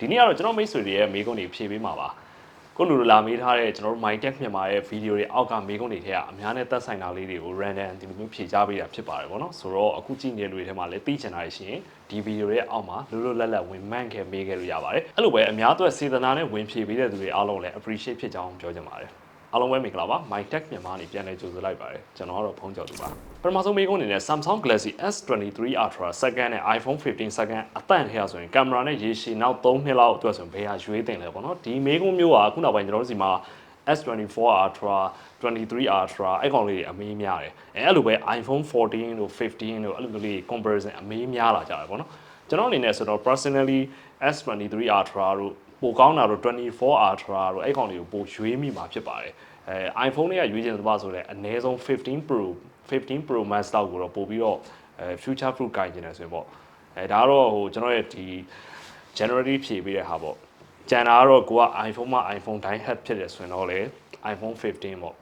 ဒီနေ့ကတော့ကျွန်တော်မိတ်ဆွေတွေရဲ့မေးခွန်းတွေဖြေပေးမှာပါကိုလူလိုလာမေးထားတဲ့ကျွန်တော်တို့ MyTech မြန်မာရဲ့ဗီဒီယိုတွေအောက်ကမေးခွန်းတွေထဲကအများနဲ့သက်ဆိုင်တာလေးတွေကို random ဒီလိုမျိုးဖြေကြပေးတာဖြစ်ပါတယ်ဗောနော်ဆိုတော့အခုကြည့်နေတဲ့လူတွေထဲမှာလည်းသိချင်တာရှိရင်ဒီဗီဒီယိုရဲ့အောက်မှာလွတ်လွတ်လပ်လပ်ဝင်မှန်ခဲ့မေးခဲ့လို့ရပါတယ်အဲ့လိုပဲအများအတွက်စေတနာနဲ့ဝင်ဖြေပေးတဲ့သူတွေအားလုံးလည်း appreciate ဖြစ်ကြောင်းပြောချင်ပါတယ်အားလုံးပဲမင်္ဂလာပါ MyTech မြန်မာနေပြန်လည်ကြိုဆိုလိုက်ပါတယ်ကျွန်တော်ကတော့ဖုန်းကြော်သူပါ ပထမဆုံးမေးခွန်းအနေနဲ့ Samsung Galaxy S23 Ultra second နဲ့ iPhone 15 second အတန့်ထဲဆိုရင်ကင်မရာနဲ့ရေရှည်နောက်3နှစ်လောက်အတွက်ဆိုရင်ဘယ်ဟာရွေးတင်လဲပေါ့နော်ဒီမေးခွန်းမျိုးကအခုနောက်ပိုင်းကျွန်တော်တို့စီမှာ S24 Ultra 23 Ultra အဲ့ကောင်လေးတွေအမေးများတယ်အဲအဲ့လိုပဲ iPhone 14တို့15တို့အဲ့လိုမျိုးလေး comparison အမေးများလာကြတယ်ပေါ့နော်ကျွန်တော်အနေနဲ့ဆိုတော့ personally S23 Ultra တို့ပိုကောင်းတာတို့24 Ultra တို့အဲ့ကောင်လေးကိုပိုရွေးမိမှာဖြစ်ပါတယ်အဲ iPhone တွေကရွေးချင်သဘာဆိုတော့အနည်းဆုံး15 Pro 15 Pro Max လောက်ကိုတော့ပို့ပြီးတော့အဲ future proof ကိုင်ကျင်တယ်ဆိုရင်ပေါ့အဲဒါကတော့ဟိုကျွန်တော်ရဲ့ဒီ generally ဖြည့်ပေးတဲ့ဟာပေါ့ကျန်တာကတော့ကိုက iPhone မှာ iPhone တိုင်း head ဖြစ်တယ်ဆိုရင်တော့လေ iPhone 15ပေါ့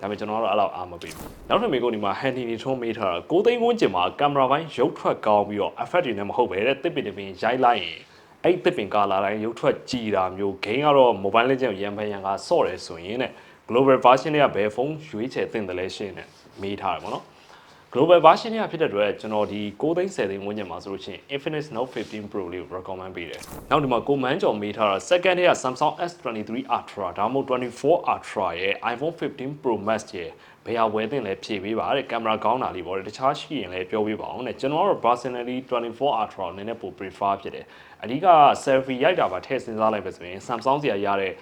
ဒါပေမဲ့ကျွန်တော်ကတော့အဲ့လောက်အားမပေးဘူးနောက်တစ်မိကုန်းဒီမှာ handy နေထုံးမေးထားတာကိုသိန်းဝန်းကျင်မှာကင်မရာပိုင်းရုပ်ထွက်ကောင်းပြီးတော့ effect တွေနဲ့မဟုတ်ပဲတဲ့တစ်ပင်တစ်ပင်ရိုက်လိုက်ရင်အဲ့တစ်ပင်ကာလာတိုင်းရုပ်ထွက်ကြည်တာမျိုး game ကတော့ mobile legend ရန်ဖန်ရန်ကဆော့တယ်ဆိုရင်တဲ့ global version တွေကဘယ်ဖုန်းရွေးချယ်သင့်တယ်လဲရှင်းနဲ့ မေးထားတယ်ပေါ့နော် global version တွေကဖြစ်တဲ့အတွက်ကျွန်တော်ဒီ6သိန်း10သိန်းဝန်းကျင်မှာဆိုလို့ရှိရင် Infinix Note 15 Pro လေးကို recommend ပေးတယ်။နောက်ဒီမှာကိုမန်းကျော်မေးထားတာ second ထဲက Samsung S23 Ultra ဒါမှမဟုတ်24 Ultra ရဲ့ iPhone 15 Pro Max ရဲ့ဘယ်ဟာဝယ်သင့်လဲဖြည့်ပေးပါတဲ့ကင်မရာကောင်းတာလေးပေါ့တခြားရှိရင်လည်းပြောပေးပါအောင်တဲ့ကျွန်တော်ကတော့ personally 24 Ultra ကိုနည်းနည်းပို prefer ဖြစ်တယ်။အဓိက selfie ရိုက်တာပါထည့်စဉ်းစားလိုက်ပဲဆိုရင် Samsung စီကရတဲ့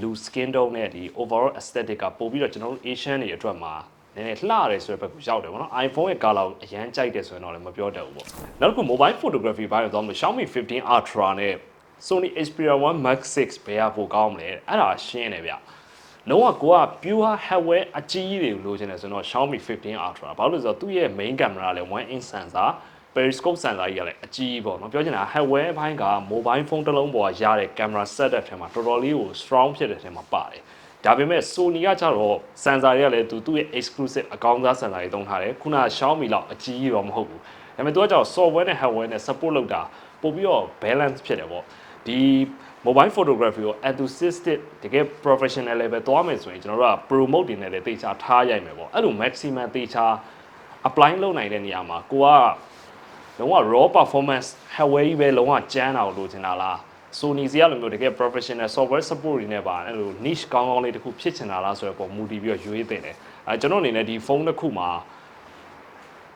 လူ skin tone နဲ့ဒီ overall aesthetic ကပို့ပြီးတော့ကျွန်တော်တို့ Asian တွေအတွက်မှာ နည်းနည်းလှတယ်ဆိုတဲ့ဘက်ကိုရောက်တယ်ဗောနော် iPhone ရဲ့ color ကိုအရန်ကြိုက်တယ်ဆိုရင်တော့လည်းမပြောတတ်ဘူးပေါ့နောက်တစ်ခု mobile photography ဘိုင်းကိုသွားမလို့ Xiaomi 15 Ultra နဲ့ Sony Xperia 1 Mark 6ဘယ်ဟာပိုကောင်းမလဲအဲ့ဒါရှင်းတယ်ဗျလုံးဝကိုက pure hardware အကြီးကြီးတွေကိုလိုချင်တယ်ဆိုတော့ Xiaomi 15 Ultra ဘာလို့လဲဆိုတော့သူ့ရဲ့ main camera လည်း1 inch sensor periscope sensor ကြီးကလည်းအကြီးကြီးပေါ့နော်ပြောချင်တာ hardware ဘိုင်းက mobile phone တစ်လုံးပေါ်ကရတဲ့ camera setup ထဲမှာတော်တော်လေးကို strong ဖြစ်တဲ့ထဲမှာပါတယ် ဒါပေမဲ့ Sony ကကျတော့ sensor တွေကလည်းသူသူ့ရဲ့ exclusive အကောင်းစား sensor တွေသုံးထားတယ်ခုန Xiaomi လောက်အကြီးကြီးတော့မဟုတ်ဘူးဒါပေမဲ့သူကကျတော့ software နဲ့ hardware နဲ့ support လုပ်တာပို့ပြီးတော့ balance ဖြစ်တယ်ပေါ့ဒီ mobile photography ကို enthusiastic တကယ် professional level သွားမယ်ဆိုရင်ကျွန်တော်တို့က promote တွေနဲ့လည်းတေချာထားရိုက်မယ်ပေါ့အဲ့လို maximum တေချာ apply လုပ်နိုင်တဲ့နေရာမှာကိုကလုံးဝ raw performance hardware ကြီးပဲလုံးဝကျန်းတာကိုလိုချင်တာလား Sony စီကလိုမျိုးတကယ် professional software support တွေနဲ့ပါအဲ့လို niche ကောင်းကောင်းလေးတစ်ခုဖြစ်ချင်တာလားဆိုတော့ပုံမူတည်ပြီးတော့ရွေးတင်တယ်အဲကျွန်တော်အနေနဲ့ဒီဖုန်းတစ်ခုမှာ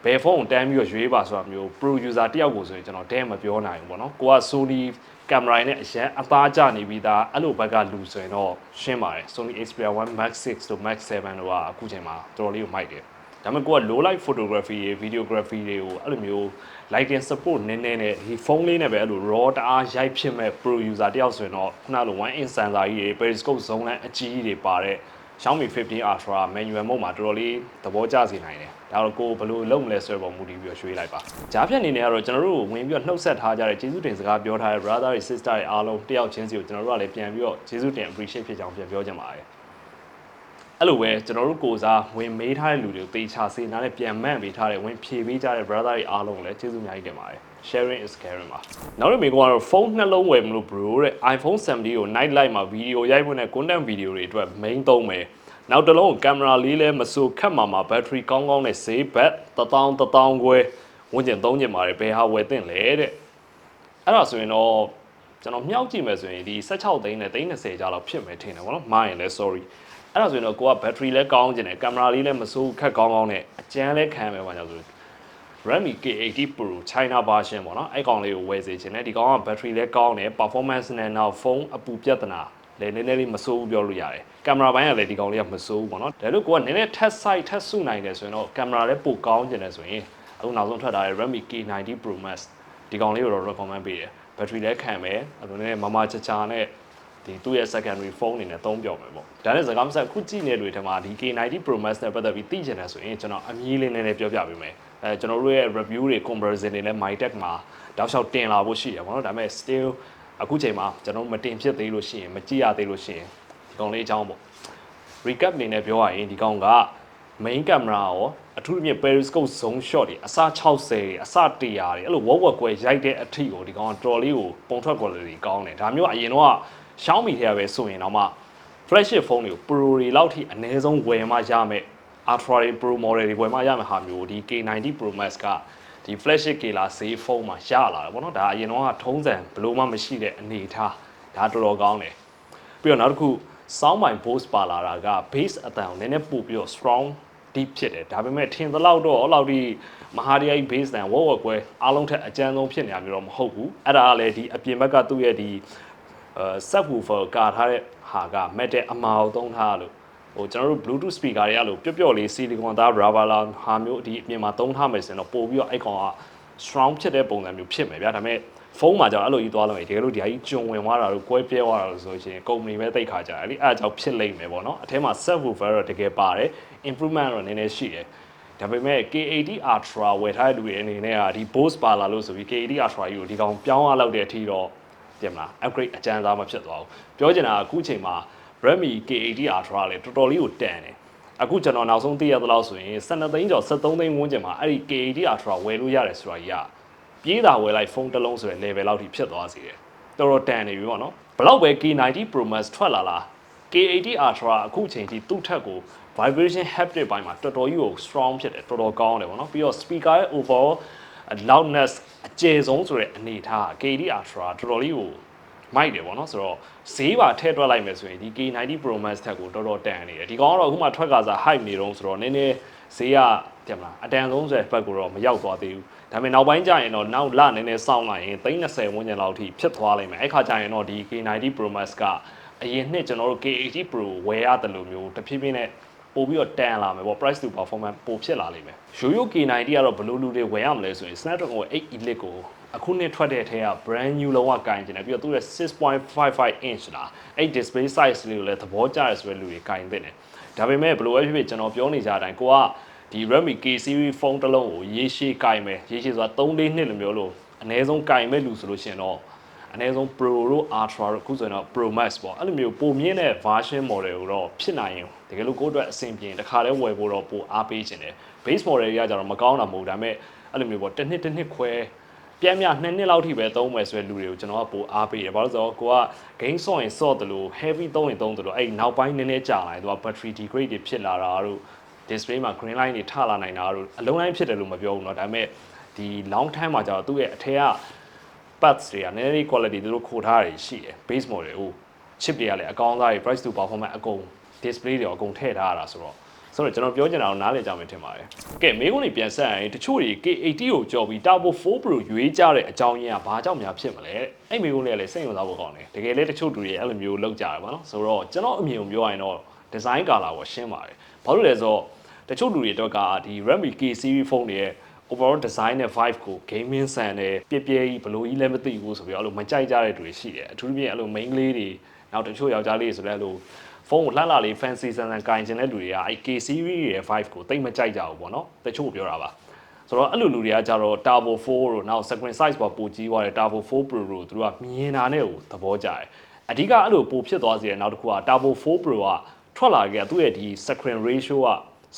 ဘယ်ဖုန်းကိုတန်းပြီးတော့ရွေးပါဆိုတာမျိုး pro user တယောက်ကိုဆိုရင်ကျွန်တော်တဲမပြောနိုင်ဘူးပေါ့နော်ကိုက Sony ကင်မရာနဲ့အရန်အသားကျနေပြီးသားအဲ့လိုဘက်ကလူဆိုရင်တော့ရှင်းပါတယ် Sony Xperia 1 Max 6တို့ Max 7တို့ကအခုချိန်မှာတော်တော်လေးကိုမိုက်တယ် ဒါပေမဲ့ကိုက low light photography တွေ videography တွေကိုအဲ့လိုမျိုး lighting support နည်းနည်းနဲ့ဒီဖုန်းလေးနဲ့ပဲအဲ့လို raw တအားရိုက်ဖြစ်မဲ့ pro user တယောက်ဆိုရင်တော့ခုနလို one inch sensor ကြီးတွေ periscope zone လမ်းအကြီးကြီးတွေပါတဲ့ Xiaomi 15 Ultra manual mode မှာတော်တော်လေးသဘောကျစေနိုင်တယ်ဒါတော့ကိုဘယ်လိုလုပ်မလဲဆိုတဲ့ပုံမူတည်ပြီးတော့ရွှေ့လိုက်ပါကြားဖြတ်အနေနဲ့ကတော့ကျွန်တော်တို့ဝင်ပြီးတော့နှုတ်ဆက်ထားကြတဲ့ကျေးဇူးတင်စကားပြောထားတဲ့ brother တွေ sister တွေအားလုံးတယောက်ချင်းစီကိုကျွန်တော်တို့ကလည်းပြန်ပြီးတော့ကျေးဇူးတင် appreciate ဖြစ်ကြောင်းပြန်ပြောချင်ပါတယ် အဲ့လိုပဲကျွန်တော်တို့ကိုစားဝင်မေးထားတဲ့လူတွေကိုတေချာစေနာနဲ့ပြန်မှန်ပေးထားတဲ့ဝင်ဖြေပေးကြတဲ့ brother တွေအားလုံးကိုလည်းကျေးဇူးအများကြီးတင်ပါတယ် sharing is caring ပါနောက်တစ်မိကတော့ဖုန်းနှလုံးဝယ်မလို့ bro တဲ့ iPhone 70ကို night light မှာဗီဒီယိုရိုက်ဖို့နဲ့ content ဗီဒီယိုတွေအတွက် main သုံးမယ်နောက်တစ်လုံးကင်မရာလေးလည်းမဆိုခက်မှာမှာ battery ကောင်းကောင်းနဲ့ဈေးဘက်1000 1000ခွဲဝန်းကျင်သုံးကျင်ပါတယ်ဘယ်ဟာဝယ်သင့်လဲတဲ့အဲ့ဒါဆိုရင်တော့ကျွန်တော်မြောက်ကြည့်မယ်ဆိုရင်ဒီ16သိန်းနဲ့30ကြာလောက်ဖြစ်မယ်ထင်တယ်ဗောနော်မှားရင်လည်း sorry အဲ့ဒါဆိုရင်တော့ကိုက battery လည်းကောင်းကျင်တယ်ကင်မရာလေးလည်းမဆိုးခက်ကောင်းကောင်းနဲ့အကျန်းလည်းခံရမယ်ပါကြောင့်ဆို Redmi K80 Pro China version ပေါ့နော်အဲ့ကောင်လေးကိုဝယ်စေချင်တယ်ဒီကောင်က battery လည်းကောင်းတယ် performance နဲ့နောက်ဖုန်းအပူပြဿနာလည်းနည်းနည်းလေးမဆိုးဘူးပြောလို့ရတယ်ကင်မရာဘိုင်းကလည်းဒီကောင်လေးကမဆိုးဘူးပေါ့နော်ဒါလို့ကိုကနည်းနည်း test site ထပ်စုနိုင်တယ်ဆိုရင်တော့ကင်မရာလည်းပိုကောင်းကျင်တယ်ဆိုရင်အခုနောက်ဆုံးထွက်လာတဲ့ Redmi K90 Pro Max ဒီကောင်လေးကိုတော့ recommend ပေးတယ် battery လည်းခံမယ်အဲ့လိုနည်းနည်းမမချာချာနဲ့ ဒီသူ့ရဲ့ secondary phone အနေနဲ့သုံးပြောမယ်ပေါ့ဒါနဲ့စကားမဆက်ခုကြည့်နေတွေထဲမှာဒီ K90 Pro Max နဲ့ပတ်သက်ပြီးသိချင်တယ်ဆိုရင်ကျွန်တော်အမီးလေးနည်းနည်းပြောပြပေးမယ်အဲကျွန်တော်တို့ရဲ့ review တွေ comparison တွေလည်း MyTech မှာတောက်လျှောက်တင်လာဖို့ရှိတယ်ပေါ့နော်ဒါပေမဲ့ still အခုချိန်မှာကျွန်တော်မတင်ဖြစ်သေးလို့ရှိရင်မကြည့်ရသေးလို့ရှိရင်ဒီကောင်လေးအကြောင်းပေါ့ recap အနေနဲ့ပြောရရင်ဒီကောင်က main camera ရောအထူးသဖြင့် periscope zone shot တွေအစ60တွေအစ100တွေအဲ့လိုဝက်ဝက်ကွယ်ရိုက်တဲ့အထိကိုဒီကောင်ကတော်တော်လေးကိုပုံထွက် quality ကောင်းတယ်ဒါမျိုးကအရင်တော့ Xiaomi ထဲကပဲဆိုရင်တော့မှ flagship phone တွေကို Pro တွေလောက်ထိအနည်းဆုံးဝယ်မှရမယ် Ultra တွေ Pro model တွေဝယ်မှရမယ်ဟာမျိုးဒီ K90 Pro Max ကဒီ flagship ကေလာဈေးဖုန်းမှာရလာတယ်ဗောနော်ဒါအရင်တော့ကထုံးစံဘလို့မှမရှိတဲ့အနေအထားဒါတော်တော်ကောင်းတယ်ပြီးတော့နောက်တစ်ခု sound by boost ပါလာတာက bass အတန်ကိုနည်းနည်းပို့ပြီးတော့ strong deep ဖြစ်တယ်ဒါပေမဲ့ထင်သလောက်တော့အဲ့လောက်ဒီမဟာဒီယာကြီး bass တန်ဝက်ဝက်ကွဲအားလုံးထက်အကျန်းဆုံးဖြစ်နေတာမျိုးတော့မဟုတ်ဘူးအဲ့ဒါကလည်းဒီအပြင်ဘက်ကသူ့ရဲ့ဒီအဲ subwoofer ကာထားတဲ့ဟာက metal အမာကိုသုံးထားလို့ဟိုကျွန်တော်တို့ bluetooth speaker တွေအဲ့လိုပျော့ပျော့လေး silicon သား rubber လာဟာမျိုးဒီအပြင်မှာသုံးထားမယ်ဆိုရင်တော့ပို့ပြီးတော့အဲ့ကောင်က strong ဖြစ်တဲ့ပုံစံမျိုးဖြစ်မယ်ဗျာဒါပေမဲ့ဖုန်းမှာကြောင့်အဲ့လိုကြီးသွားလို့ရတကယ်လို့ဒီဟာကြီးကျွံဝင်သွားတာလို့ကွဲပြဲသွားတာလို့ဆိုရင်ကုမ္ပဏီပဲတိတ်ခါကြတယ်အဲ့ဒီအဲ့အကြောင့်ဖြစ်လိမ့်မယ်ပေါ့နော်အထဲမှာ subwoofer တော့တကယ်ပါတယ် improvement တော့နည်းနည်းရှိတယ်ဒါပေမဲ့ K80 Ultra ဝယ်ထားတဲ့လူတွေအနေနဲ့ကဒီ Bose ပါလာလို့ဆိုပြီး K80 Ultra ကြီးကိုဒီကောင်ပြောင်းရလောက်တဲ့အထိတော့ ပြင်မလား upgrade အကျန်းစားမဖြစ်သွားဘူးပြောချင်တာကအခုချိန်မှာ Redmi K80 Ultra လေတော်တော်လေးကိုတန်တယ်အခုကျွန်တော်နောက်ဆုံးသိရသလောက်ဆိုရင်12သိန်းကျော်73သိန်းဝန်းကျင်မှာအဲ့ဒီ K80 Ultra ဝယ်လို့ရတယ်ဆိုတာကြီးကပြေးတာဝယ်လိုက်ဖုန်းတစ်လုံးဆိုတဲ့ level လောက်ထိဖြစ်သွားစေတယ်တော်တော်တန်နေပြီပေါ့နော်ဘလောက်ပဲ K90 Pro Max ထွက်လာလား K80 Ultra အခုချိန်ထိသူ့ထက်ကို vibration haptic ဘိုင်းမှာတော်တော်ကြီးကို strong ဖြစ်တယ်တော်တော်ကောင်းတယ်ပေါ့နော်ပြီးတော့ speaker ရဲ့ overall loudness အကျယ်ဆုံးဆိုတဲ့အနေထား K80 Ultra တော်တော်လေးကိုမိုက်တယ်ပေါ့နော်ဆိုတော့ဈေးပါထည့်တွက်လိုက်မယ်ဆိုရင်ဒီ K90 Pro Max ထက်ကိုတော်တော်တန်နေတယ်ဒီကောင်ကတော့အခုမှထွက်ကစား hype နေတော့ဆိုတော့နည်းနည်းဈေးကတင်မလားအတန်ဆုံးဆိုတဲ့ဘက်ကိုတော့မရောက်သွားသေးဘူးဒါပေမဲ့နောက်ပိုင်းကျရင်တော့နောက်လနည်းနည်းစောင့်လိုက်ရင်30ဝန်းကျင်လောက်ထိဖြစ်သွားလိမ့်မယ်အဲ့ခါကျရင်တော့ဒီ K90 Pro Max ကအရင်နှစ်ကျွန်တော်တို့ K80 Pro ဝယ်ရတယ်လို့မျိုးတဖြည်းဖြည်းနဲ့ ပို့ပြီးတော့တန်လာမယ်ပေါ့ price to performance ပိုဖြစ်လာလိမ့်မယ်ရိုးရိုး K90 ကတော့ဘယ်လိုလူတွေဝယ်ရမလဲဆိုရင် Snapdragon 8 Elite ကိုအခုနှစ်ထွက်တဲ့အထက်က brand new လုံးဝကင်ကျင်တယ်ပြီးတော့သူ့ရဲ့6.55 inch လားအဲ့ display size လေးကိုလည်းသဘောကျရဆိုတဲ့လူတွေကင်သင့်တယ်ဒါပေမဲ့ဘယ်လိုပဲဖြစ်ဖြစ်ကျွန်တော်ပြောနေကြတဲ့အတိုင်းကိုကဒီ Redmi K series ဖုန်းတစ်လုံးကိုရေးရှိကင်မယ်ရေးရှိဆိုတာ3လေးနှစ်လိုမျိုးလို့အနည်းဆုံးကင်မဲ့လူဆိုလို့ရှိရင်တော့အနည်းဆုံး Pro တို့ Ultra တို့အခုဆိုရင်တော့ Pro Max ပေါ့အဲ့လိုမျိုးပုံမြင့်တဲ့ version model ကိုတော့ဖြစ်နိုင်ရင် တကယ်လို့ကိုယ့်အတွက်အဆင်ပြေတခါတည်းဝယ်ဖို့တော့ပိုအားပေးခြင်းတယ် base model တွေကကြတော့မကောင်းတာမဟုတ်ဒါပေမဲ့အဲ့လိုမျိုးပေါ့တစ်နှစ်တစ်နှစ်ခွဲပြင်းပြနှစ်နှစ်လောက်ထိပဲသုံးမယ်ဆိုတဲ့လူတွေကိုကျွန်တော်ကပိုအားပေးတယ်ဘာလို့ဆိုတော့ကိုက game ဆော့ရင်ဆော့တယ်လို့ heavy သုံးရင်သုံးတယ်လို့အဲ့နောက်ပိုင်းနည်းနည်းကြာလာရင်သူက battery degrade တွေဖြစ်လာတာတို့ display မှာ green line တွေထလာနိုင်တာတို့အလုံးတိုင်းဖြစ်တယ်လို့မပြောဘူးเนาะဒါပေမဲ့ဒီ long time မှာကျတော့သူ့ရဲ့အထက်က parts တွေကနည်းနည်း quality သူတို့ခိုထားတာရှိတယ် base model ကို chip တွေကလည်းအကောင်းသားတွေ price to performance အကုန် display တွေအကုန်ထည့်ထားရတာဆိုတော့ဆိုတော့ကျွန်တော်ပြောချင်တာကိုနားလည်ကြမယ်ထင်ပါတယ်။ကဲမေးခွန်းတွေပြန်ဆက်ရင်တချို့တွေ K80 ကိုကြော်ပြီး Turbo 4 Pro ရွေးကြတဲ့အကြောင်းရင်းကဘာကြောင့်များဖြစ်မလဲ။အဲ့မေးခွန်းတွေကလည်းစိတ်ဝင်စားဖို့ကောင်းတယ်။တကယ်လည်းတချို့တူတွေအဲ့လိုမျိုးလောက်ကြတယ်ပါနော်။ဆိုတော့ကျွန်တော်အမြင်ကိုပြောရရင်တော့ design color ကိုရှင်းပါတယ်။ဘာလို့လဲဆိုတော့တချို့လူတွေတော့ကဒီ Redmi K series phone တွေရဲ့ overall design နဲ့ vibe ကို gaming ဆန်တယ်ပြပြကြီးဘလို့ကြီးလည်းမသိဘူးဆိုပြီးအဲ့လိုမကြိုက်ကြတဲ့လူတွေရှိတယ်အထူးသဖြင့်အဲ့လို main ကလေးတွေနောက်တချို့ယောက်ျားလေးတွေဆိုလည်းအဲ့လို ဖုန်းကိုလှလှလေး fancy ဆန်ဆန်ကင်ကျင်တဲ့လူတွေကအဲ့ K series ရဲ့ vibe ကိုတိတ်မကြိုက်ကြဘူးပေါ့နော်တချို့ပြောတာပါဆိုတော့အဲ့လိုလူတွေကကြတော့ Turbo 4တို့နောက် screen size ပေါ်ပိုကြီးသွားတယ် Turbo 4 Pro တို့သူတို့ကမြင်တာနဲ့ကိုသဘောကျတယ်အဓိကအဲ့လိုပိုဖြစ်သွားစေတဲ့နောက်တစ်ခုက Turbo 4 Pro ကထွက်လာခဲ့သူ့ရဲ့ဒီ screen ratio က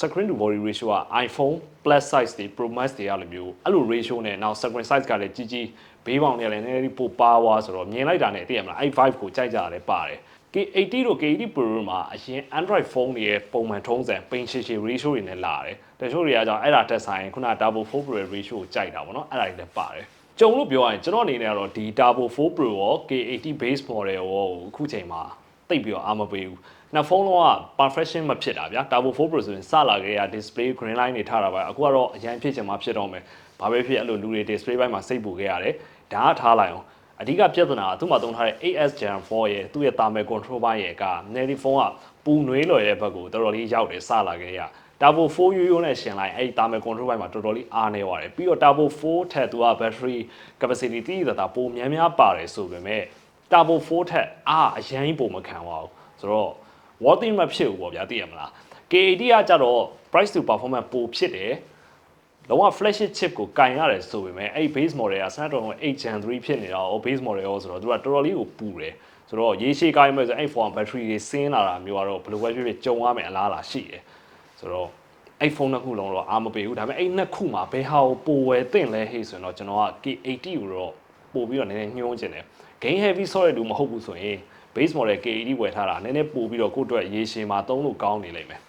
screen to body ratio က iPhone plus size တွေ Pro Max တွေအဲ့လိုမျိုးအဲ့လို ratio နဲ့နောက် screen size ကလည်းကြီးကြီးဘေးပေါင်တွေလည်းနည်းနည်းပိုပါဝါဆိုတော့မြင်လိုက်တာနဲ့သိရမလားအဲ့ vibe ကိုကြိုက်ကြရတယ်ပါတယ် K80 တို့ K80 Pro မှာအရင် Android phone တွေရဲ့ပုံမှန်ထုံးစံပိန်ရှည်ရှည် ratio တွေနဲ့လာတယ်တချို့တွေကကြောင့်အဲ့ဒါတက်ဆိုင်ခုန Turbo 4 Pro ရဲ့ ratio ကိုကြိုက်တာပေါ့နော်အဲ့ဒါတွေလည်းပါတယ်ကြုံလို့ပြောရရင်ကျွန်တော်အနေနဲ့ကတော့ဒီ Turbo 4 Pro ရော K80 base model ရောအခုချိန်မှာတိတ်ပြီးတော့အားမပေးဘူးနှစ်ဖုန်းလုံးက perfection မဖြစ်တာဗျာ Turbo 4 Pro ဆိုရင်စလာခဲ့ရ display green line တွေထားတာပါအခုကတော့အရင်ဖြစ်ချင်မှဖြစ်တော့မယ်ဘာပဲဖြစ်အဲ့လိုလူတွေ display ဘက်မှာစိတ်ပူခဲ့ရတယ်ဒါကထားလိုက်အောင် အဓိကပြဿနာကသူ့မှာသုံးထားတဲ့ AS Gen 4ရဲ့သူ့ရဲ့ thermal control ဘိုင်းရဲ့က Nelly phone ကပူနွေးလော်ရဲ့ဘက်ကိုတော်တော်လေးရောက်တယ်စလာခဲ့ရ Turbo 4ရိုးရိုးနဲ့ရှင်လိုက်အဲ့ဒီ thermal control ဘိုင်းမှာတော်တော်လေးအားနေသွားတယ်ပြီးတော့ Turbo 4ထက်သူက battery capacity တိတိတသာပိုများများပါတယ်ဆိုပေမဲ့ Turbo 4ထက်အားအရင်ပုံမခံပါဘူးဆိုတော့ worthy မဖြစ်ဘူးပေါ့ဗျာသိရမလား K80 ကကြတော့ price to performance ပိုဖြစ်တယ် လုံးဝ flagship chip ကိုကင်ရတယ်ဆိုပေမဲ့အဲ့ base model က Snapdragon 8 Gen 3ဖြစ်နေတာ哦 base model ရောဆိုတော့သူကတော်တော်လေးကိုပူတယ်ဆိုတော့ရေရှည်ကိုင်းမဲ့ဆိုအဲ့ phone battery တွေဆင်းလာတာမျိုးကတော့ဘယ်လိုပဲဖြစ်ဖြစ်ကြုံရမယ်အလားအလာရှိတယ်ဆိုတော့အဲ့ဖုန်းနှစ်ခုလုံးတော့အားမပေးဘူးဒါပေမဲ့အဲ့နှစ်ခုမှာဘယ်ဟာကိုပိုဝယ်သင့်လဲဟေ့ဆိုရင်တော့ကျွန်တော်က K80 ကိုတော့ပို့ပြီးတော့နည်းနည်းညှိုးချင်တယ် gain heavy ဆော့ရတူမဟုတ်ဘူးဆိုရင် base model K80 ဝယ်ထားတာနည်းနည်းပို့ပြီးတော့ကိုယ့်အတွက်ရေရှည်မှာသုံးလို့ကောင်းနေလိမ့်မယ်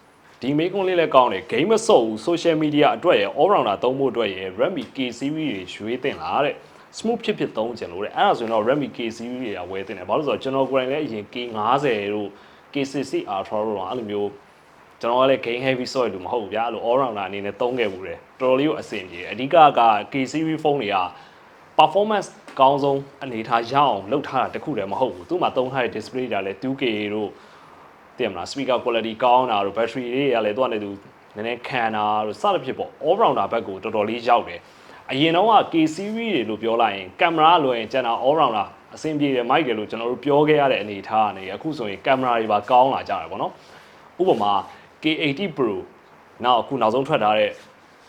ဒီမေကွန်လေးလည်းကောင်းတယ် game မဆော့ဘူး social media အတွက်ရယ် all rounder သုံးဖို့အတွက်ရယ် Redmi K series တွေရွေးတင်လာတဲ့ smooth ဖြစ်ဖြစ်သုံးကြလို့တဲ့အဲ့ဒါဆိုရင်တော့ Redmi K series တွေကဝယ်တင်တယ်ဘာလို့လဲဆိုတော့ကျွန်တော်ကိုယ်တိုင်လည်းအရင် K50 တို့ K60 Ultra တို့တော့အဲ့လိုမျိုးကျွန်တော်ကလည်း game heavy ဆော့ရလို့မဟုတ်ဘူးဗျာအဲ့လို all rounder အနေနဲ့သုံးခဲ့ဘူးတယ်တော်တော်လေးကိုအဆင်ပြေတယ်အဓိကက K series ဖုန်းတွေက performance ကောင်းဆုံးအနေထားရအောင်လုပ်ထားတာတခုတည်းမဟုတ်ဘူးသူ့မှာသုံးထားတဲ့ display တွေလည်း 2K တို့ တင်မလား speaker quality ကောင်းတာတို့ battery တွေကလည်းသူကလည်းသူနည်းနည်းခံတာတို့စသဖြင့်ပေါ့ all rounder ဘက်ကိုတော်တော်လေးရောက်တယ်အရင်တော့က K series တွေလို့ပြောလိုက်ရင်ကင်မရာလွယ်ရင်ကျန်တာ all rounder အဆင်ပြေတယ်မိုက်တယ်လို့ကျွန်တော်တို့ပြောခဲ့ရတဲ့အနေအထားကနေအခုဆိုရင်ကင်မရာတွေပါကောင်းလာကြတယ်ပေါ့နော်ဥပမာ K80 Pro နောက်အခုနောက်ဆုံးထွက်ထားတဲ့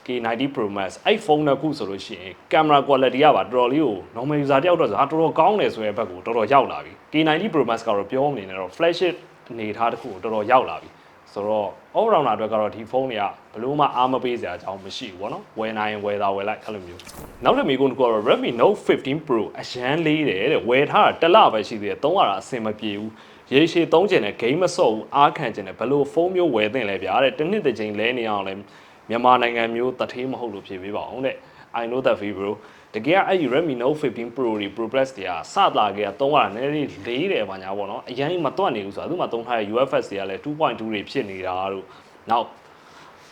K90 Pro Max အဲ့ဖုန်းတစ်ခုဆိုလို့ရှိရင်ကင်မရာ quality ကပါတော်တော်လေးကို normal user တယောက်တော့ဟာတော်တော်ကောင်းတယ်ဆိုတဲ့ဘက်ကိုတော်တော်ရောက်လာပြီ K90 Pro Max ကတော့ပြောမနေနဲ့တော့ flagship အနေထားတစ်ခုကိုတော်တော်ရောက်လာပြီဆိုတော့ all rounder အတွက်ကတော့ဒီဖုန်းတွေကဘလို့မှအားမပေးစရာအကြောင်းမရှိဘူးဗောနော်ဝယ်နိုင်ရင်ဝယ်တာဝယ်လိုက်အဲ့လိုမျိုးနောက်တစ်မိကုန်းတစ်ခုကတော့ Redmi Note 15 Pro အရန်လေးတယ်တဲ့ဝယ်ထားတာတစ်လပဲရှိသေးတယ်သုံးရတာအဆင်မပြေဘူးရေရှည်သုံးကျင်တဲ့ game မဆော့ဘူးအားခံကျင်တဲ့ဘလို့ဖုန်းမျိုးဝယ်သင့်လဲဗျာတဲ့တစ်နှစ်တစ်ချိန်လဲနေအောင်လဲမြန်မာနိုင်ငံမျိုးတထေးမဟုတ်လို့ဖြေပေးပါအောင်တဲ့ I know that fee bro တကယ်အဲ့ဒီ Redmi Note 15 Pro တွေ Pro Plus တွေကစလာခဲ့တာသုံးရတာနည်းနည်းလေးတယ်ပါညာပေါ့နော်အရင်မတွက်နေဘူးဆိုတာသူမှသုံးထားတဲ့ UFS တွေကလည်း2.2တွေဖြစ်နေတာတို့နောက်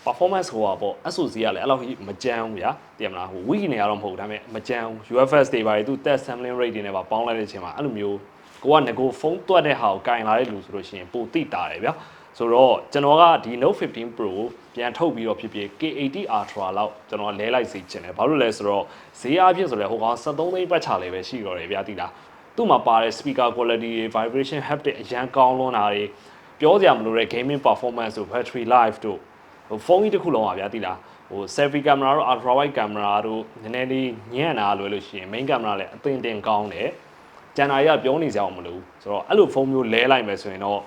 performance ဟိုပါပေါ့ SoC ကလည်းအဲ့လောက်မကြမ်းဘူးဗျာတည်မလားဟို weak နေရတော့မဟုတ်ဒါပေမဲ့မကြမ်းဘူး UFS တွေပါသူ test sampling rate တွေနဲ့ပါပေါင်းလိုက်တဲ့အချိန်မှာအဲ့လိုမျိုးကိုကငကိုဖုန်းတွက်တဲ့ဟာကိုကင်လာတဲ့လူဆိုလို့ရှိရင်ပိုတိတာတယ်ဗျာ ဆိုတော့ကျွန်တော်ကဒီ Note 15 Pro ပြန်ထုတ်ပြီးတော့ဖြစ်ဖြစ် K80 Ultra လောက်ကျွန်တော်လဲလိုက်စီချင်တယ်ဘာလို့လဲဆိုတော့ဈေးအားဖြင့်ဆိုလဲဟိုကောင်73သိန်းပတ်ချလေးပဲရှိတော့တယ်ဗျာတိလားသူ့မှာပါတဲ့ speaker quality တွေ vibration haptic အရန်ကောင်းလွန်းတာတွေပြောစရာမလိုတဲ့ gaming performance တို့ battery life တို့ဟိုဖုန်းကြီးတစ်ခုလုံးပါဗျာတိလားဟို selfie camera တို့ ultra wide camera တို့နည်းနည်းလေးညံ့တာလွယ်လို့ရှိရင် main camera လည်းအသင်တင်ကောင်းတယ်ကျန်တာရပြောနေကြအောင်မလို့ဆိုတော့အဲ့လိုဖုန်းမျိုးလဲလိုက်မယ်ဆိုရင်တော့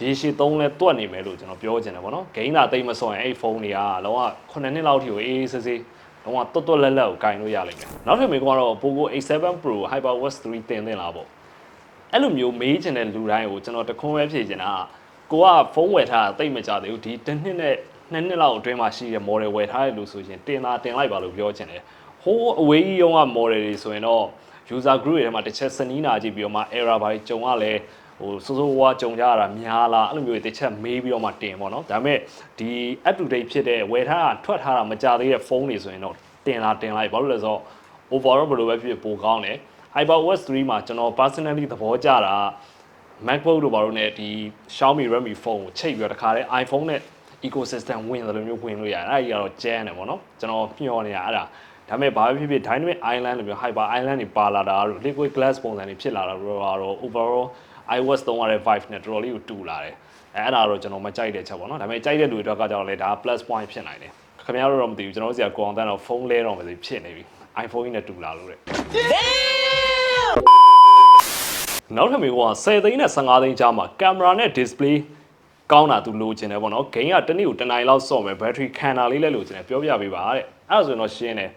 ရေရှည်သုံးလဲတွက်နေမယ်လို့ကျွန်တော်ပြောချင်တယ်ဗောနော်ဂိမ်းသာတိတ်မစောရင်အဲ့ဖုန်းတွေကလောက9နှစ်လောက်ထိကိုအေးအေးဆေးဆေးတော့တွတ်တွတ်လက်လက်ကိုကင်လို့ရလိမ့်မယ်နောက်ထပ်မိကတော့ Poco A7 Pro HyperOS 3တင်သင့်လားပေါ့အဲ့လိုမျိုးမေးချင်တဲ့လူတိုင်းကိုကျွန်တော်တခွန်းပဲဖြေချင်တာကိုကဖုန်းဝယ်ထားတာတိတ်မကြသေးဘူးဒီတစ်နှစ်နဲ့နှစ်နှစ်လောက်အတွင်းမှာရှိတဲ့ model ဝယ်ထားတဲ့လူဆိုရင်တင်တာတင်လိုက်ပါလို့ပြောချင်တယ်ဟိုးအဝေးကြီးရောက model တွေဆိုရင်တော့ user group တွေထဲမှာတစ်ချက်စနီးနာကြည့်ပြီးတော့မှ error ဘာကြီးကြုံရလဲ ဟိုစိုးစိုးဝါးကြုံကြရတာများလားအဲ့လိုမျိုးတစ်ချက်မေးပြီးတော့မှတင်ပေါ့နော်ဒါပေမဲ့ဒီ up to date ဖြစ်တဲ့ဝယ်ထားတာထွက်ထားတာမကြသေးတဲ့ဖုန်းတွေဆိုရင်တော့တင်လာတင်လိုက်ဘာလို့လဲဆိုတော့ overall ဘယ်လိုပဲဖြစ်ဖြစ်ပိုကောင်းတယ် HyperOS 3မှာကျွန်တော် personally သဘောကျတာ MacBook တို့ဘာလို့ ਨੇ ဒီ Xiaomi Redmi phone ကိုချိန်ပြီးတော့တခါတည်း iPhone နဲ့ ecosystem ဝင်တယ်လို့မျိုးဝင်လို့ရတယ်အဲ့ဒီကတော့ကျန်းတယ်ပေါ့နော်ကျွန်တော်မျှော်နေတာအဲ့ဒါဒါပေမဲ့ဘာဖြစ်ဖြစ် dynamic island လိုမျိုး hyper island တွေပါလာတာတို့ liquid glass ပုံစံတွေဖြစ်လာတာတို့ကတော့ overall iOS သုံးရတဲ့ vibe နဲ့တော်တော်လေးကိုတူလာတယ်အဲအဲ့ဒါတော့ကျွန်တော်မကြိုက်တဲ့ချက်ပေါ့နော်ဒါပေမဲ့ကြိုက်တဲ့လူတွေတော့ကကြောက်လဲဒါ plus point ဖြစ်နိုင်တယ်ခင်ဗျားတို့တော့မသိဘူးကျွန်တော်တို့စီကကိုအောင်တန်းတော့ဖုန်းလဲတော့မယ်ဆိုဖြစ်နေပြီ iPhone ကြီးနဲ့တူလာလို့တဲ့နောက်ထပ်မျိုးက10သိန်းနဲ့15သိန်းကြားမှာကင်မရာနဲ့ display ကောင်းတာသူလိုချင်တယ်ပေါ့နော်ဂိမ်းကတစ်နေ့ကိုတစ်နိုင်လောက်စော့မယ် battery ခံတာလေးလည်းလိုချင်တယ်ပြောပြပေးပါတဲ့အဲ့ဒါဆိုရင်တော့ရှင်းတယ်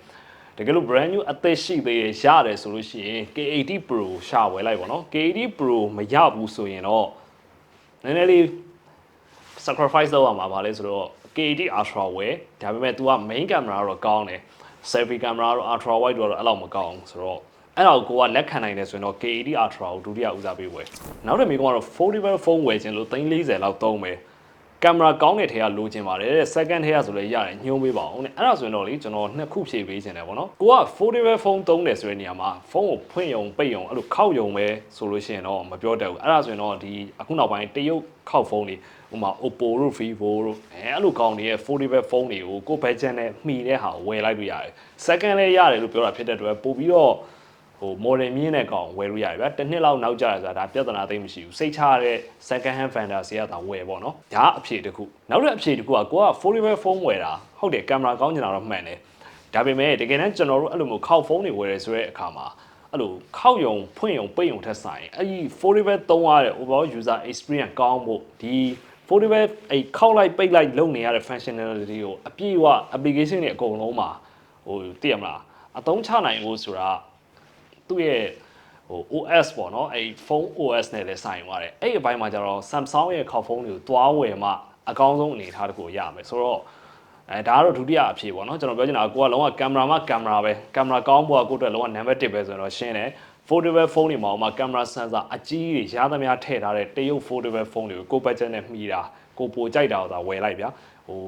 တကယ်လို့ brand new အသက်ရှိသေးရရတယ်ဆိုလို့ရှိရင် K80 Pro ရှာဝယ်လိုက်ပေါ့နော် K80 Pro မရဘူးဆိုရင်တော့နည်းနည်းလေး sacrifice လုပ်ရမှာပါလဲဆိုတော့ K80 Ultra ဝယ်ဒါပေမဲ့ तू က main camera တော့ကောင်းတယ် selfie camera တော့ ultra wide တော့အဲ့လောက်မကောင်းဆိုတော့အဲ့တော့ကိုကလက်ခံနိုင်တယ်ဆိုရင်တော့ K80 Ultra ကိုဒုတိယဦးစားပေးဝယ်နောက်တစ်မိကတော့ foldable phone ဝယ်ခြင်းလို့340လောက်သုံးမယ် ကင်မရာကောင်းတဲ့ထဲကလိုချင်ပါတယ်တဲ့ second ထဲကဆိုလည်းရတယ်ညှိုးပေးပါအောင်တဲ့အဲ့ဒါဆိုရင်တော့လေကျွန်တော်နှစ်ခုဖြည့်ပေးခြင်းတယ်ဗောနော်ကိုက foldable phone သုံးတယ်ဆိုတဲ့နေရာမှာဖုန်းကိုဖွင့်ယုံပိတ်ယုံအဲ့လိုခောက်ယုံပဲဆိုလို့ရှိရင်တော့မပြောတတ်ဘူးအဲ့ဒါဆိုရင်တော့ဒီအခုနောက်ပိုင်းတရုတ်ခောက်ဖုန်းတွေဥမာ Oppo တို့ Vivo တို့အဲအဲ့လိုကောင်းနေတဲ့ foldable phone တွေကိုကို budget နဲ့မှီတဲ့ဟာကိုဝယ်လိုက်လို့ရတယ် second လည်းရတယ်လို့ပြောတာဖြစ်တဲ့အတွက်ပို့ပြီးတော့ ဟို model မြင့်တဲ့ကောင်ဝယ်လို့ရတယ်ဗျာတစ်နှစ်လောက်နောက်ကျရဆိုတာဒါပြဿနာသိမ့်မရှိဘူးစိတ်ချရတဲ့ second hand fantasy ကဒါဝယ်ပေါ့နော်ဒါအဖြေတစ်ခုနောက်တစ်အဖြေတစ်ခုကကိုက foldable phone ဝယ်တာဟုတ်တယ်ကင်မရာကောင်းကျင်တာတော့မှန်တယ်ဒါပေမဲ့တကယ်တမ်းကျွန်တော်တို့အဲ့လိုမျိုးခောက်ဖုန်းတွေဝယ်ရဲဆိုတဲ့အခါမှာအဲ့လိုခောက်ယုံဖွင့်ယုံပိတ်ယုံထက်ဆိုင်အဲ့ဒီ foldable သုံးရတဲ့ overall user experience ကောင်းဖို့ဒီ foldable အဲ့ခောက်လိုက်ပိတ်လိုက်လုပ်နေရတဲ့ functionality ကိုအပြည့်အဝ application တွေအကုန်လုံးမှာဟိုသိရမလားအသုံးချနိုင်ဖို့ဆိုတာ သူ့ရဲ့ဟို OS ပေါ့နော်အဲ့ phone OS နဲ့လည်းဆိုင်သွားတယ်အဲ့ဒီအပိုင်းမှာကျတော့ Samsung ရဲ့ခေါက်ဖုန်းတွေကိုတွားဝယ်မှအကောင်းဆုံးအနေအထားတစ်ခုရမယ်ဆိုတော့အဲဒါကတော့ဒုတိယအဖြစ်ပေါ့နော်ကျွန်တော်ပြောချင်တာကကိုကလုံးဝကင်မရာမှကင်မရာပဲကင်မရာကောင်းဖို့ကကိုယ့်အတွက်လုံးဝ number 1ပဲဆိုတော့ရှင်းတယ် foldable phone တွေမှာမှကင်မရာ sensor အကြီးကြီးရသမျှထည့်ထားတဲ့တရုတ် foldable phone တွေကိုကို budget နဲ့မှီတာကိုပိုကြိုက်တာကိုသာဝယ်လိုက်ဗျာဟို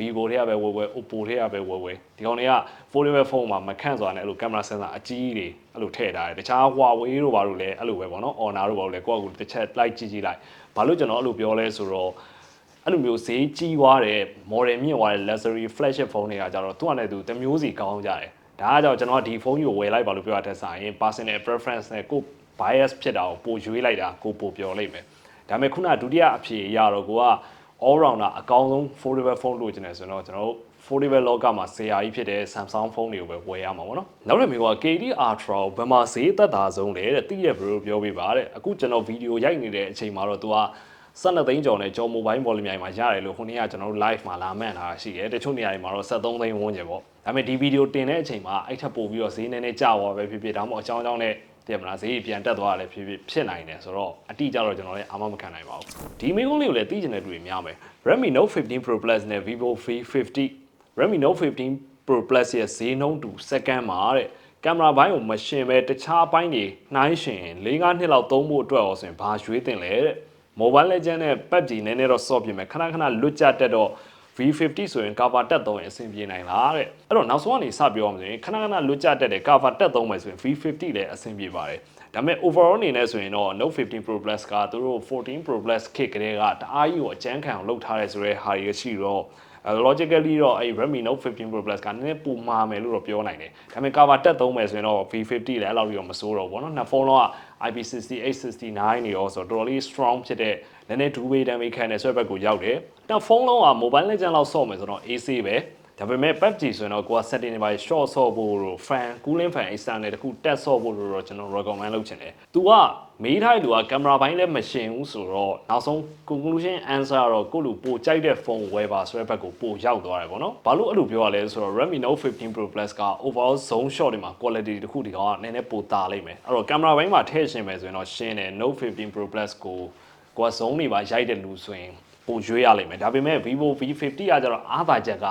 Vivo တွေကပဲဝယ်ဝယ် Oppo တွေကပဲဝယ်ဝယ်ဒီကောင်တွေက foldable phone မှာမခန့်စွာနဲ့အဲ့လိုကင်မရာ sensor အကြီးကြီးတွေအဲ့လိုထည့်ထားတယ်တခြား Huawei တို့ဘာလို့လဲအဲ့လိုပဲပေါ့နော် Honor တို့ဘာလို့လဲကိုယ့်အကူတစ်ချက်လိုက်ကြည့်ကြည့်လိုက်ဘာလို့ကျွန်တော်အဲ့လိုပြောလဲဆိုတော့အဲ့လိုမျိုးဈေးကြီးသွားတဲ့ model မြင့်သွားတဲ့ luxury flagship phone တွေကကြတော့သူ့အနေနဲ့သူတစ်မျိုးစီကောင်းကြတယ်ဒါကကြောင့်ကျွန်တော်ကဒီဖုန်းကြီးကိုဝယ်လိုက်ပါလို့ပြောရတဲ့ဆိုင်ရင် personal preference နဲ့ကို bias ဖြစ်တာကိုပိုရွေးလိုက်တာကိုပိုပြောလိုက်မယ်ဒါပေမဲ့ခုနဒုတိယအဖြစ်ရတော့ကိုက all rounder အကောင်းဆုံး foldable phone လို့ကျင်တယ်ဆိုတော့ကျွန်တော်တို့ foldable လောကမှာဆရာကြီးဖြစ်တဲ့ Samsung phone တွေကိုပဲဝယ်ရမှာပေါ့နော်နောက်တစ်မျိုးက KD Ultra ကိုဘယ်မှာဈေးသက်သာဆုံးလဲတဲ့တိရဘယ်လိုပြောပြပါတဲ့အခုကျွန်တော်ဗီဒီယိုရိုက်နေတဲ့အချိန်မှာတော့ तू က12သိန်းကျော်နဲ့ကျော် mobile volume မြိုင်မှာရတယ်လို့ခုနေ့ကကျွန်တော်တို့ live မှာလာမှန်ထားရှိတယ်တချို့နေရာတွေမှာတော့73သိန်းဝန်းကျင်ပေါ့ဒါပေမဲ့ဒီဗီဒီယိုတင်တဲ့အချိန်မှာအဲ့ထက်ပိုပြီးတော့ဈေးနည်းနည်းကျသွားပဲဖြစ်ဖြစ်ဒါမှမဟုတ်အကြောင်းအကြောင်းနဲ့ တည်မလားဈေးပြန်တက်သွားတယ်ဖြစ်ဖြစ်ဖြစ်နိုင်တယ်ဆိုတော့အတိအကျတော့ကျွန်တော်လည်းအာမမခံနိုင်ပါဘူးဒီမိကုန်းလေးကိုလည်းသိကျင်တဲ့လူတွေများမယ် Redmi Note 15 Pro Plus နဲ့ Vivo V50 Redmi Note 15 Pro Plus ရဲ့ဈေးနှုန်းတူ second မှာတဲ့ကင်မရာဘိုင်းကိုမရှင်ပဲတခြားဘိုင်းတွေနှိုင်းရှင်၄၅နှစ်လောက်သုံးဖို့အတွက်ရောဆိုရင်ဘာရွေးတင်လဲတဲ့ Mobile Legend နဲ့ PUBG နည်းနည်းတော့ soft ပြင်မယ်ခဏခဏလွတ်ကျတက်တော့ V50 ဆိုရင် cover တက်သုံးရင်အဆင်ပြေနိုင်လားတဲ့အဲ့တော့နောက်ဆုံးကနေစပြောရမယ်ဆိုရင်ခဏခဏလွတ်ကျတက်တယ် cover တက်သုံးမယ်ဆိုရင် V50 လည်းအဆင်ပြေပါတယ်ဒါပေမဲ့ overall အနေနဲ့ဆိုရင်တော့ Note 15 Pro Plus ကသူတို့14 Pro Plus ခေတ်ကလေးကတအားကြီးကိုအကျန်းခံအောင်လုပ်ထားတယ်ဆိုတဲ့ဟာတွေရှိတော့ logically တော့အဲ့ Redmi Note 15 Pro Plus ကနည်းနည်းပူမာမယ်လို့တော့ပြောနိုင်တယ်ဒါပေမဲ့ cover တက်သုံးမယ်ဆိုရင်တော့ V50 လည်းအဲ့လောက်ကြီးတော့မစိုးတော့ဘူးเนาะနှစ်ဖုန်းတော့ IP60 869နေရောဆိုတော့တော်တော်လေး strong ဖြစ်တဲ့နည်းနည်း two way damage ခံတဲ့ဆွဲဘက်ကိုရောက်တယ်နောက်ဖုန်းလုံးက mobile legend လောက်ဆော့မယ်ဆိုတော့ AC ပဲဒါပေမဲ့ PUBG ဆိုရင်တော့ကိုက setting တွေပါ short ဆော့ဖို့လို့ fan cooling fan external တခုတက်ဆော့ဖို့လို့တော့ကျွန်တော် recommend လုပ်ချင်တယ်။ तू က မေးထားတဲ့လူကကင်မရာဘိုင်းလည်းမရှင်ဘူးဆိုတော့နောက်ဆုံး conclusion answer ကတော့ကိုလူပိုကြိုက်တဲ့ဖုန်းဝယ်ပါဆိုတဲ့ဘက်ကိုပိုရောက်သွားတယ်ပေါ့နော်။ဘာလို့အဲ့လိုပြောရလဲဆိုတော့ Redmi Note 15 Pro Plus က overall zone shot တွေမှာ quality တခုဒီကောင်ကနည်းနည်းပိုတာလိမ့်မယ်။အဲ့တော့ကင်မရာဘိုင်းမှာထည့်ရှင်မယ်ဆိုရင်တော့ရှင်းတယ် Note 15 Pro Plus ကိုကိုက zone တွေပါရိုက်တဲ့လူဆိုရင်ပိုရွေးရလိမ့်မယ်။ဒါပေမဲ့ Vivo V50 ကကျတော့အားသာချက်က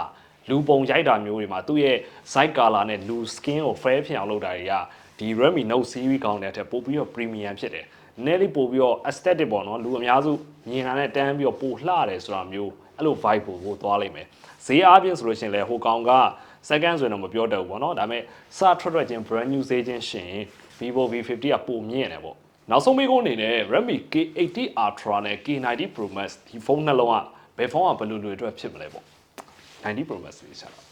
လူပုံရိုက်တာမျိုးတွေမှာသူ့ရဲ့ side color နဲ့လူ skin ကို fair ဖြစ်အောင်လုပ်တာတွေက ဒီ Redmi Note series ကောင်းတဲ့အထက်ပိုပြီးတော့ premium ဖြစ်တယ်။နည်းလေးပိုပြီးတော့ aesthetic ပေါ့နော်လူအများစုမြင်တာနဲ့တန်းပြီးတော့ပိုလှတယ်ဆိုတာမျိုးအဲ့လို vibe ကိုပိုသွားလိမ့်မယ်။ဈေးအားဖြင့်ဆိုလို့ရှိရင်လည်းဟိုကောင်က second ဆိုရင်တော့မပြောတတ်ဘူးပေါ့နော်။ဒါပေမဲ့စထွက်ထွက်ချင်း brand new ဈေးချင်းရှင် Vivo V50 ကပိုမြင့်တယ်ပေါ့။နောက်ဆုံးမေးခွန်းအနေနဲ့ Redmi K80 Ultra နဲ့ K90 Pro Max ဒီဖုန်းနှလုံးကဘယ်ဖုန်းကဘယ်လိုလိုအတွက်ဖြစ်မလဲပေါ့။90 Pro Max လေးဆက်တော့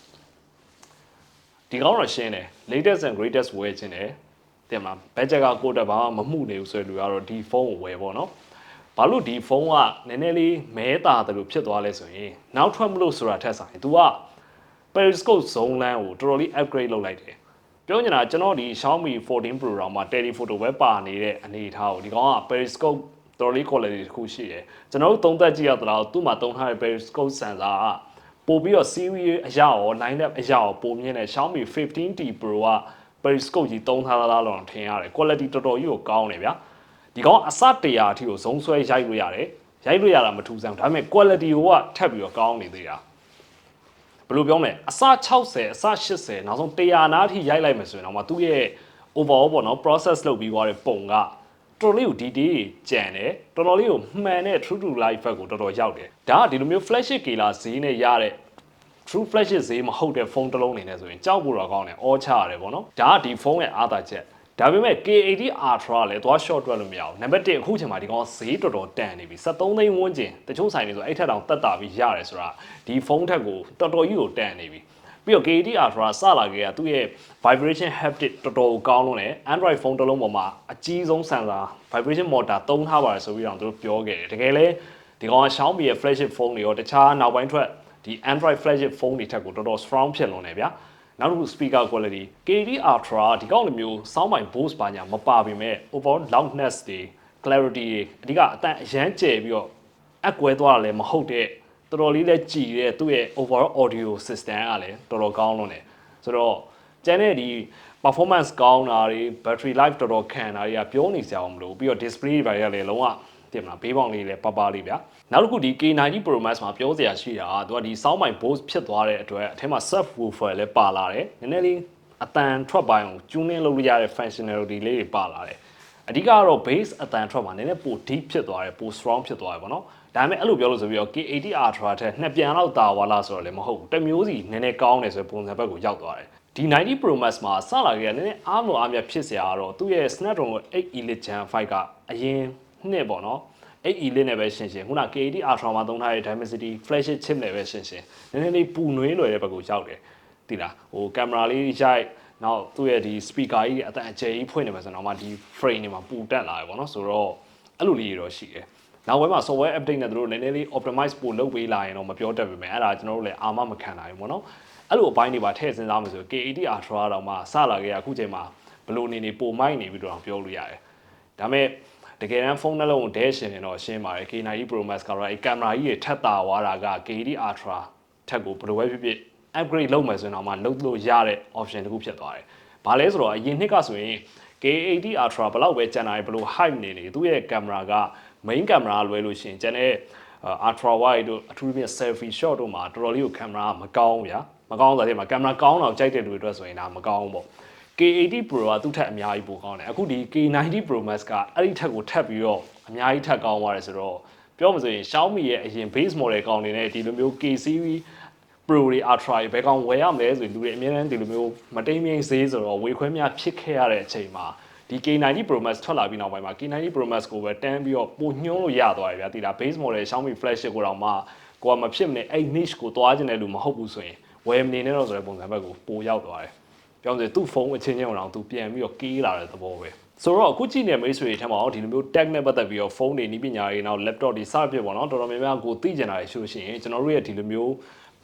ဒီကောင်းတော့ရှင်းတယ် latest and greatest ဝယ်ခြင်းတယ်တင်မလားဘတ်ဂျက်ကကိုတက်ဘာမှမမှုနေဘူးဆိုတဲ့လူကတော့ဒီဖုန်းကိုဝယ်ပေါ့နော်ဘာလို့ဒီဖုန်းကနည်းနည်းလေးမဲတာတယ်လို့ဖြစ်သွားလဲဆိုရင်နောက်ထွက်မလို့ဆိုတာထက်ဆိုင် तू က periscope zone လမ်းကိုတော်တော်လေး upgrade လုပ်လိုက်တယ်ပြောချင်တာကျွန်တော်ဒီ Xiaomi 14 Pro တောင်မှ telephoto ပဲပါနေတဲ့အနေအထားကိုဒီကောင်က periscope တော်တော်လေး quality တစ်ခုရှိတယ်ကျွန်တော်တို့သုံးသပ်ကြည့်ရတော့သူ့မှာသုံးထားတဲ့ periscope sensor က ပို့ပြီးတော့ series အရာရော line up အရာရောပိုမြင့်တဲ့ Xiaomi 15T Pro က periscope ကြီးသုံးထားလားလို့ထင်ရတယ် quality တော်တော်ကြီးကိုကောင်းတယ်ဗျာဒီကောင်အစ100အထိကိုဇုံဆွဲရိုက်လို့ရတယ်ရိုက်လို့ရတာမထူးဆန်းဒါပေမဲ့ quality ကထပ်ပြီးတော့ကောင်းနေသေးတာဘယ်လိုပြောမလဲအစ60အစ80နောက်ဆုံး100နားအထိရိုက်လိုက်မယ်ဆိုရင်တော့မှသူ့ရဲ့ overall ပေါ့နော် process လုပ်ပြီးသွားတဲ့ပုံက တော်တော်လေးကို detail ကြံတယ်တော်တော်လေးကိုမှန်တဲ့ true to life ဘက်ကိုတော်တော်ရောက်တယ်ဒါကဒီလိုမျိုး flagship ကေလာဈေးနဲ့ရတဲ့ true flagship ဈေးမဟုတ်တဲ့ဖုန်းတစ်လုံးနေနဲ့ဆိုရင်ကြောက်ဖို့တော့ကောင်းတယ်အောချရတယ်ပေါ့နော်ဒါကဒီဖုန်းရဲ့အားသာချက်ဒါပေမဲ့ K80 Ultra လည်းသွား short တွက်လို့မရဘူးနံပါတ်1အခုချိန်မှာဒီကောင်ဈေးတော်တော်တန်နေပြီ73သိန်းဝန်းကျင်တချို့ဆိုင်တွေဆိုအဲ့ထက်တောင်တက်တာပြီးရတယ်ဆိုတာဒီဖုန်းထက်ကိုတော်တော်ကြီးကိုတန်နေပြီ ပြီးတော့ K80 Ultra စလာခဲ့ကသူ့ရဲ့ vibration haptic တော်တော်ကောင်းလို့လည်း Android ဖုန်းတစ်လုံးပေါ်မှာအကြီးဆုံး sensor vibration motor သုံးထားပါတယ်ဆိုပြီးတော့သူတို့ပြောခဲ့တယ်တကယ်လဲဒီကောင်က Xiaomi ရဲ့ flagship phone တွေရောတခြားနောက်ပိုင်းထွက်ဒီ Android flagship phone တွေထက်ကိုတော်တော် strong ဖြစ်လွန်နေဗျာနောက်တစ်ခု speaker quality KD Ultra ဒီကောက်လိုမျိုး sound by boost ပါညာမပါပေမဲ့ overall loudness တွေ clarity တွေအဓိကအတန်အရန်ကျယ်ပြီးတော့အကွဲသွားတာလည်းမဟုတ်တဲ့ တော်တော်လေးလည်းကြည်တဲ့သူ့ရဲ့ overall audio system ကလည်းတော်တော်ကောင်းလို့နေဆိုတော့ကျန်တဲ့ဒီ performance ကောင်းတာတွေ battery life တော်တော်ခံတာတွေကပြောနေစရာမလိုဘူးပြီးတော့ display တွေတွေကလည်းလုံးဝတင်မလားဘေးပေါင်လေးလည်းပပလေးဗျာနောက်တစ်ခုဒီ K90 Pro Max မှာပြောစရာရှိတာကသူကဒီ sound by Bose ဖြစ်သွားတဲ့အတွက်အထက်မှာ subwoofer လည်းပါလာတယ်နည်းနည်းလေးအတန်ထွက်ပိုင်းကို tuning လုပ်လို့ရတဲ့ functionality လေးတွေပါလာတယ်အဓိကကတော့ base အတန်ထွက်မှာနည်းနည်းပို deep ဖြစ်သွားတယ်ပို strong ဖြစ်သွားတယ်ပေါ့နော်ဒါပေမဲ့အဲ့လိုပြောလို့ဆိုပြီးတော့ K80 Ultra ထက်နှစ်ပြန်လောက်တာဝါလားဆိုတော့လည်းမဟုတ်ဘူးတစ်မျိုးစီနည်းနည်းကောင်းတယ်ဆိုပုံစံဘက်ကိုရောက်သွားတယ်ဒီ90 Pro Max မှာစလာခဲ့တဲ့နည်းနည်းအားမလို့အားမြဖြစ်စရာကတော့သူ့ရဲ့ Snapdragon 8 Elite Gen 5ကအရင်နှစ်ပေါ့နော်8 Elite နဲ့ပဲရှင်းရှင်းခုန K80 Ultra မှာသုံးထားတဲ့ Dimensity flagship chip နဲ့ပဲရှင်းရှင်းနည်းနည်းလေးပူနွေးလွယ်တဲ့ဘက်ကိုရောက်တယ်သိလားဟိုကင်မရာလေးရိုက်နောက်သူ့ရဲ့ဒီ speaker ကြီးအတန်အကျယ်ကြီးဖွင့်နေမှာဆိုတော့မှဒီ frame တွေမှာပူတက်လာတယ်ပေါ့နော်ဆိုတော့အဲ့လိုလေးတွေတော့ရှိတယ် နောက်ဘက်မှာ software update နဲ့သူတို့နည်းနည်းလေး optimize ပို့လုပ်ပေးလာရင်တော့မပြောတတ်ပါမယ်အဲ့ဒါကျွန်တော်တို့လည်းအာမမခံနိုင်ဘူးပေါ့နော်အဲ့လိုအပိုင်းတွေပါထည့်စဉ်းစားမယ်ဆို K80 Ultra တော့မှစလာခဲ့ရအခုချိန်မှာဘလို့နေနေပိုမိုက်နေပြီးတော့ပြောလို့ရတယ်ဒါပေမဲ့တကယ်တမ်းဖုန်းနှလုံးကိုဒဲရှင်နေတော့ရှင်းပါတယ် K90 Pro Max ကတော့အဲကင်မရာကြီးတွေထက်တာသွားတာက K80 Ultra ထက်ကိုဘယ်လိုပဲဖြစ်ဖြစ် upgrade လုပ်မယ်ဆိုရင်တော့မှလုပ်လို့ရတဲ့ option တစ်ခုဖြစ်သွားတယ်။ဘာလဲဆိုတော့အရင်နှစ်ကဆိုရင် K80 Ultra ဘလောက်ပဲကျန်တာဘယ်လို hype နေနေသူ့ရဲ့ကင်မရာက main camera လွဲလို့ရှိရင်ကျန်တဲ့ ultra wide တို့အထူးသဖြင့် selfie shot တို့မှာတော်တော်လေးကိုကင်မရာမကောင်းဘူးဗျာမကောင်းဆိုတဲ့မှာကင်မရာကောင်းတော့ကြိုက်တဲ့လူတွေအတွက်ဆိုရင်ဒါမကောင်းဘူးပေါ့ K80 Pro ကသူ့ထက်အများကြီးပိုကောင်းတယ်အခုဒီ K90 Pro Max ကအဲ့ဒီထက်ကိုထပ်ပြီးတော့အများကြီးထပ်ကောင်းသွားတယ်ဆိုတော့ပြောမှဆိုရင် Xiaomi ရဲ့အရင် base model ကောင်းနေတဲ့ဒီလိုမျိုး K series Pro တွေ Ultra တွေဘယ်ကောင်ဝယ်ရမလဲဆိုရင်လူတွေအများအားဒီလိုမျိုးမတိမ်မြိန်ဈေးဆိုတော့ဝေခွဲများဖြစ်ခဲ့ရတဲ့အချိန်မှာ ဒီ K90 Pro Max ထွက်လာပြီးနောက်ပိုင်းမှာ K90 Pro Max ကိုပဲတန်းပြီးတော့ပိုညှိုးလို့ရသွားတယ်ဗျာဒီလား base model Xiaomi flagship ကိုတော့မှကိုကမဖြစ်မနေအဲ့ niche ကိုသွားခြင်းတဲ့လူမဟုတ်ဘူးဆိုရင်ဝယ်မနေနဲ့တော့ဆိုတဲ့ပုံစံဘက်ကိုပိုရောက်သွားတယ်ပြောင်းစသူ့ဖုန်းအချင်းချင်းအောင်သူပြန်ပြီးတော့ကေးလာတဲ့သဘောပဲဆိုတော့အခုကြည့်နေမိတ်ဆွေတွေထဲမှာဒီလိုမျိုး tech နဲ့ပတ်သက်ပြီးတော့ဖုန်းတွေနီးပညာတွေနောက် laptop တွေစဖြစ်ပေါ့နော်တော်တော်များများကိုသိကျင်တာတွေရှိလို့ရှိရင်ကျွန်တော်တို့ရဲ့ဒီလိုမျိုး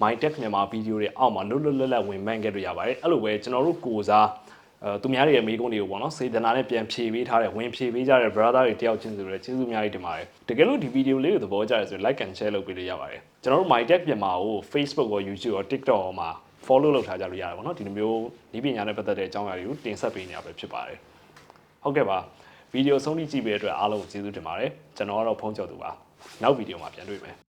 my tech မြန်မာဗီဒီယိုတွေအောက်မှာလွတ်လွတ်လပ်လပ်ဝင်မှန်းခဲ့လို့ရပါတယ်အဲ့လိုပဲကျွန်တော်တို့ကိုစား အဲသူများတွေရဲ့မိကုန်းတွေကိုပေါ့နော်စေတနာနဲ့ပြန်ဖြေပေးထားတဲ့ဝင်ဖြေပေးကြတဲ့ brother တွေတယောက်ချင်းဆိုတော့ကျေးဇူးအများကြီးတင်ပါတယ်တကယ်လို့ဒီဗီဒီယိုလေးကိုသဘောကျတယ်ဆိုရင် like and share လုပ်ပေးလို့ရပါတယ်ကျွန်တော်တို့ my tech မြန်မာကို Facebook ရော YouTube ရော TikTok ရောမှာ follow လုပ်ထားကြလို့ရတယ်ပေါ့နော်ဒီလိုမျိုးဤပညာနဲ့ပတ်သက်တဲ့အကြောင်းအရာတွေကိုတင်ဆက်ပေးနေရပဲဖြစ်ပါတယ်ဟုတ်ကဲ့ပါဗီဒီယိုဆုံးဖြတ်ကြည့်ပေးတဲ့အတွက်အားလုံးကိုကျေးဇူးတင်ပါတယ်ကျွန်တော်ကတော့ဖုန်းကျော်သူပါနောက်ဗီဒီယိုမှာပြန်တွေ့မယ်